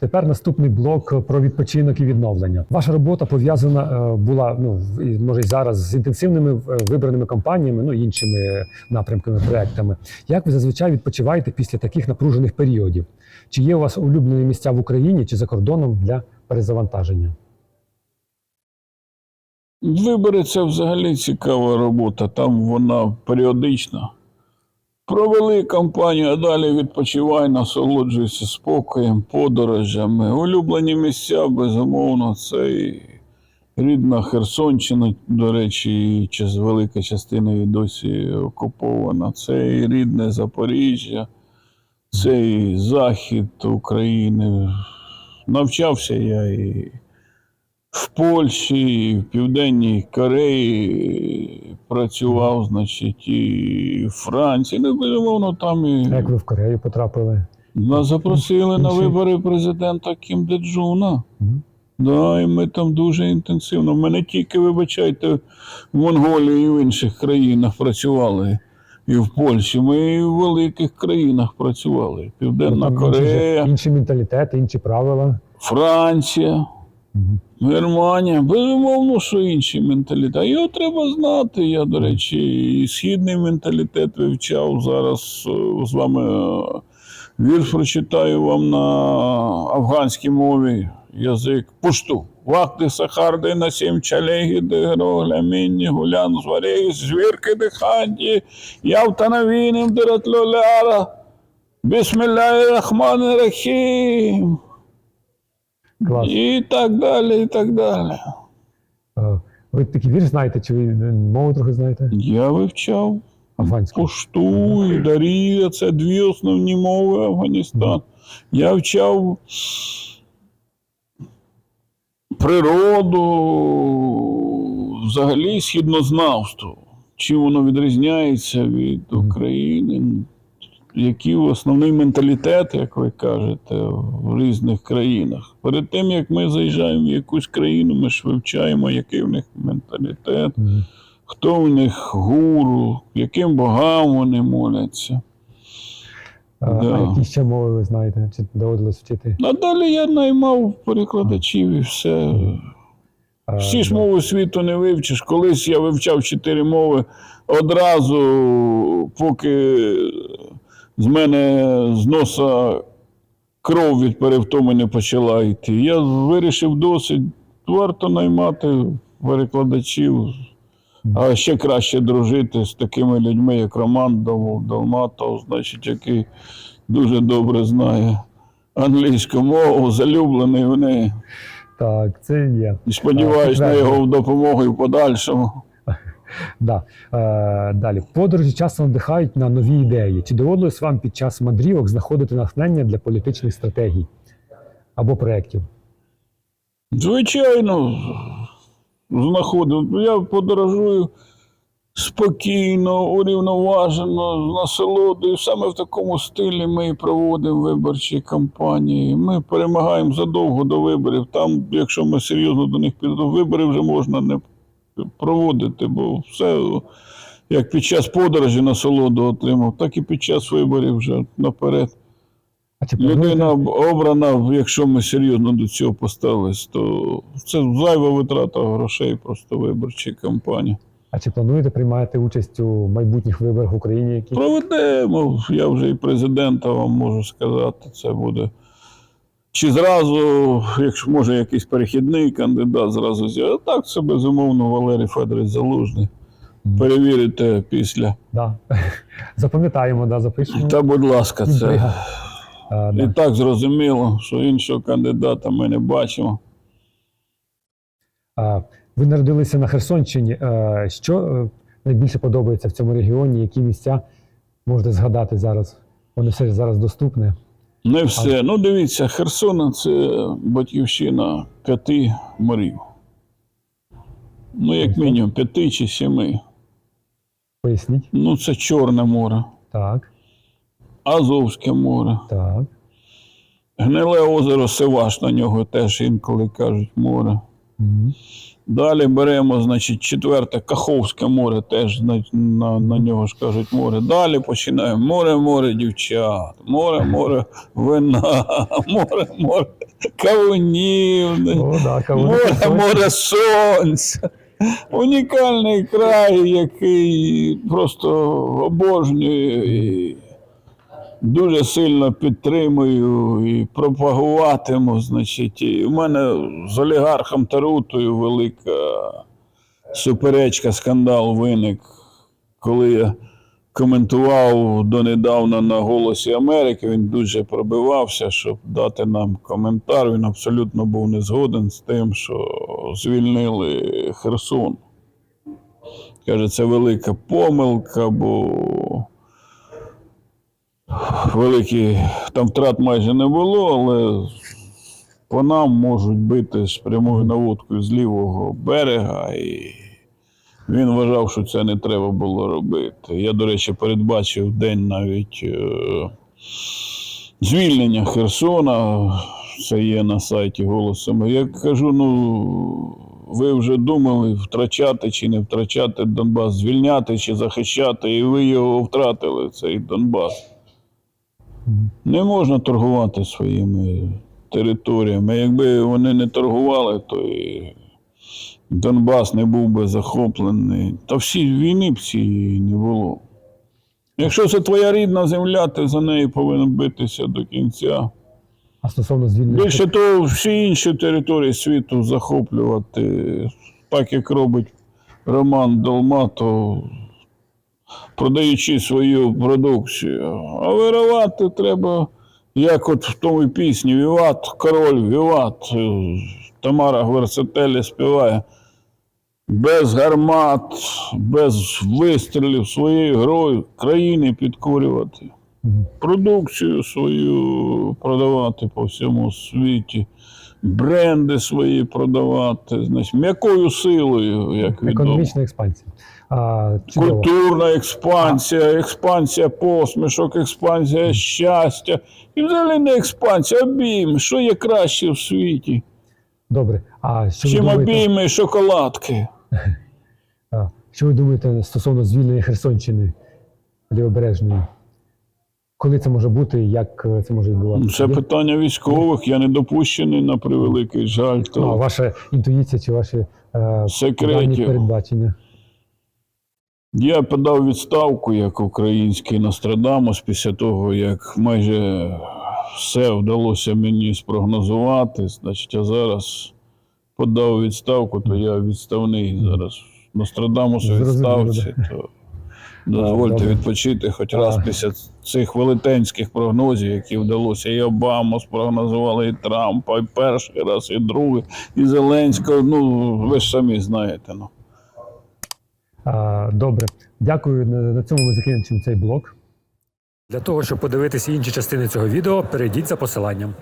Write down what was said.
Тепер наступний блок про відпочинок і відновлення. Ваша робота пов'язана е, була ну і, може й зараз з інтенсивними е, вибраними компаніями, ну іншими напрямками, проектами. Як ви зазвичай відпочиваєте після таких напружених періодів? Чи є у вас улюблені місця в Україні чи за кордоном для перезавантаження? Вибори це взагалі цікава робота. Там вона періодична. Провели кампанію, а далі відпочивай, насолоджуйся спокоєм, подорожами. Улюблені місця, безумовно, це і рідна Херсонщина, до речі, і велика частина і досі окупована. Це і рідне Запоріжжя, це і захід України. Навчався я і в Польщі, в Південній Кореї працював, значить, і в Франції. Ну, безумовно, там і Як ви в Корею потрапили? нас запросили на вибори президента Кім Деджуна. Мгм. Да, і ми там дуже інтенсивно. Ми не тільки, вибачайте, в Монголії і в інших країнах працювали. І в Польщі. Ми і в великих країнах працювали. Південна Ну, Корея, інші менталітети, інші правила. Франція. Германія, безумовно, що інший менталітет. Його треба знати. Я, до речі, і східний менталітет вивчав. Зараз е, з вами е, вірш прочитаю вам на афганській мові язик пушту. Вахти сахарди на сім чалегі, де грогля мінні, гулян зварегі, звірки диханті, явтанавіним дератлоляра, бісмілляхи рахмани рахім. Клас. І так далі, і так далі. Е, Ви такий вірш знаєте, чи ви е, мову трохи знаєте? Я вивчав Афганську. пушту і дарія, це дві основні мови Афганістан. Я вчав природу, взагалі східнознавство. Чим воно відрізняється від України? Який основний менталітет, як ви кажете, в різних країнах. Перед тим як ми заїжджаємо в якусь країну, ми ж вивчаємо, який в них менталітет, хто в них гуру, яким богам вони моляться. Е, Да. А які ще мови ви знаєте? Чи доводилось вчити? А далі я наймав перекладачів і все. Всі ж да. мови світу не вивчиш. Колись я вивчав чотири мови одразу, поки з мене з носа кров від перевтоми не почала йти. Я вирішив досить, варто наймати перекладачів, а ще краще дружити з такими людьми, як Роман Долматов, значить, який дуже добре знає англійську мову, залюблений в неї. Так, це є. І сподіваюсь на його допомогу і в подальшому. Да. Е, далі. Подорожі часто надихають на нові ідеї. Чи доводилось вам під час мандрівок знаходити натхнення для політичних стратегій або проєктів? Звичайно, знаходив. Я подорожую спокійно, урівноважено, з насолодою. Саме в такому стилі ми проводимо виборчі кампанії. Ми перемагаємо задовго до виборів. Там, якщо ми серйозно до них підемо, вибори вже можна не проводити, бо все як під час подорожі насолоду отримав, так і під час виборів вже наперед. А чи Людина обрана, якщо ми серйозно до цього поставились, то це зайва витрата грошей, просто виборчі кампанії. а чи плануєте приймати участь у майбутніх виборах в Україні? Які? Проведемо, я вже і президента вам можу сказати, це буде. Чи зразу, якщо може якийсь перехідний кандидат, зразу з'явиться. Так це безумовно Валерій Федорович Залужний. Перевірите після. Да. Запам'ятаємо, да, запишемо. Та, будь ласка, це. Е, і да. так зрозуміло, що іншого кандидата ми не бачимо. А, Ви народилися на Херсонщині. Е, Що е, найбільше подобається в цьому регіоні? Які місця можете згадати зараз? Вони все ж зараз доступні. Не все. Ну, дивіться, Херсона це батьківщина п'яти морів. Ну, як мінімум, п'яти чи семи. Поясніть. Ну, це Чорне море, Так, Азовське море, так. Гниле озеро Севаш, на нього теж інколи кажуть море. Мгм. Далі беремо, значить, четверте Каховське море, теж на, на, на нього ж кажуть море. Далі починаємо. Море, море дівчат, море, море вина, море, море кавунів, О, да, кавуни море, море сонця. Унікальний край, який просто обожнюю і дуже сильно підтримую і пропагуватиму. Значить, і в мене з олігархом Тарутою велика суперечка, скандал виник, коли я коментував донедавна на Голосі Америки. Він дуже пробивався, щоб дати нам коментар. Він абсолютно був не згоден з тим, що звільнили Херсон. Каже, це велика помилка, бо великі там втрат майже не було, але по нам можуть бити з прямою наводкою з лівого берега. І він вважав, що це не треба було робити. Я, до речі, передбачив день навіть е, звільнення Херсона. Це є на сайті голосом. Я кажу: ну, ви вже думали, втрачати чи не втрачати Донбас, звільняти чи захищати, і ви його втратили, цей Донбас. Не можна торгувати своїми територіями. Якби вони не торгували, то і Донбас не був би захоплений. Та всі війни б цієї не було. Якщо це твоя рідна земля, ти за неї повинен битися до кінця. А стосовно звільнення Більше того, всі інші території світу захоплювати, так як робить Роман Долмато, продаючи свою продукцію. А виривати треба, як от в тому пісні Віват, король Віват, Тамара Гверцетелі співає. Без гармат, без вистрілів своєю грою країни підкорювати Мгм. продукцію свою продавати по всьому світі, бренди свої продавати, значить, м'якою силою, як відомо. економічна експансія. А. Культурна експансія, експансія посмішок, експансія щастя. І взагалі не експансія, обійми. Що є краще в світі? Добре. А що Чим думаєте, обійми і шоколадки? а, що ви думаєте стосовно звільнення Херсонщини лівобережної? Коли це може бути, як це може відбуватися? Це питання військових. Я не допущений на превеликий жаль. Ну, а ваша інтуїція чи ваші е, передбачення? Я подав відставку як український Нострадамус після того, як майже все вдалося мені спрогнозувати. Значить, я зараз подав відставку, то я відставний зараз. Нострадамус у Зрозуміло, відставці, то дозвольте відпочити хоч раз після цих велетенських прогнозів, які вдалося. І Обаму спрогнозували, і Трампа, і перший раз, і другий, і Зеленського. Ну, ви ж самі знаєте. Ну. Добре, дякую. На, на цьому ми закінчимо цей блок. Для того, щоб подивитися інші частини цього відео, перейдіть за посиланням.